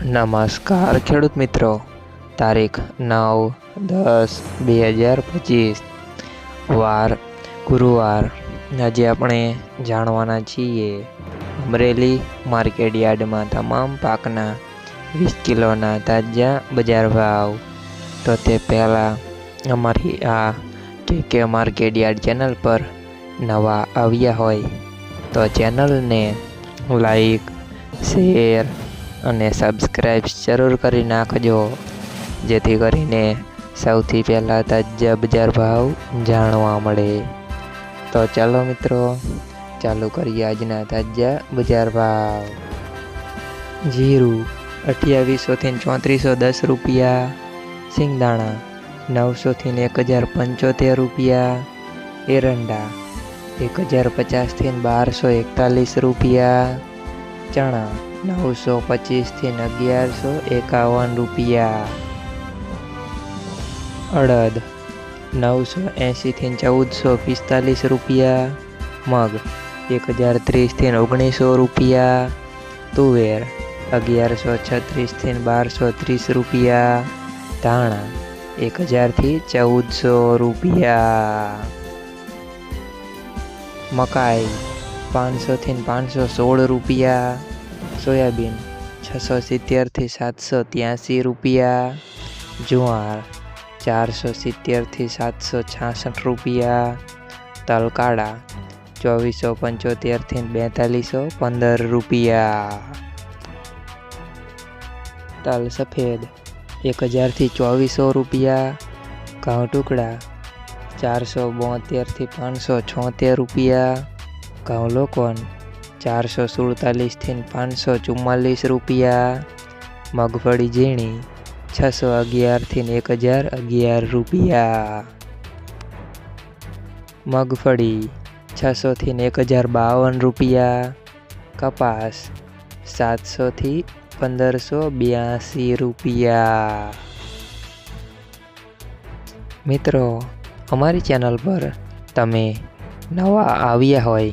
નમસ્કાર, ખેડૂત મિત્રો. તારીખ નવ દસ બે હજાર પચીસ. વાર, ગુરુવાર. આજે આપણે જાણવાના છીએ, અમરેલી માર્કેટ યાર્ડમાં તમામ પાકના વીસ કિલોના તાજા બજાર ભાવ. તો તે પહેલાં અમારી આ કે કે માર્કેટ યાર્ડ ચેનલ પર નવા આવ્યા હોય, તો ચેનલને લાઈક, શેર અને સબસ્ક્રાઈબ જરૂર કરી નાખજો. જેથી કરીને સૌથી પહેલાં તાજા બજાર ભાવ જાણવા મળે. તો ચાલો મિત્રો, ચાલુ કરીએ આજના તાજા બજાર ભાવ. જીરું અઠ્યાવીસોથી ચોત્રીસો દસ રૂપિયા, સિંગદાણા નવસોથી એક હજાર પંચોતેર રૂપિયા, એરંડા એક હજાર પચાસથી બારસો એકતાલીસ રૂપિયા, ચણા નવસો પચીસથી અગિયારસો એકાવન રૂપિયા. અડદ, નવસો એંશીથી ચૌદસો પિસ્તાલીસ રૂપિયા. મગ એક હજાર ત્રીસથી ઓગણીસો રૂપિયા. તુવેર, અગિયારસો છત્રીસથી બારસો ત્રીસ રૂપિયા. ધાણા એક હજારથી ચૌદસો રૂપિયા. મકાઈ, પાંચસોથી પાંચસો સોળ રૂપિયા. સોયાબીન, છસો સિત્તેરથી સાતસો ત્યાંસી રૂપિયા. જુવાર, ચારસો સિત્તેરથી સાતસો છાસઠ રૂપિયા. તલકાળા ચોવીસો પંચોતેરથી બેતાલીસો પંદર રૂપિયા. તલ સફેદ એક હજારથી ચોવીસો રૂપિયા. ઘઉં ટુકડા, ચારસો બોતેરથી પાંચસો છોતેર રૂપિયા. ઘઉં લોકોન ચારસો સુડતાલીસથી પાંચસો ચુમ્માલીસ રૂપિયા. મગફળી ઝીણી, છસો અગિયારથી એક હજાર અગિયાર રૂપિયા. મગફળી છસોથી એક હજાર બાવન રૂપિયા. કપાસ, સાતસોથી પંદરસો બ્યાસી રૂપિયા. મિત્રો, અમારી ચેનલ પર તમે નવા આવ્યા હોય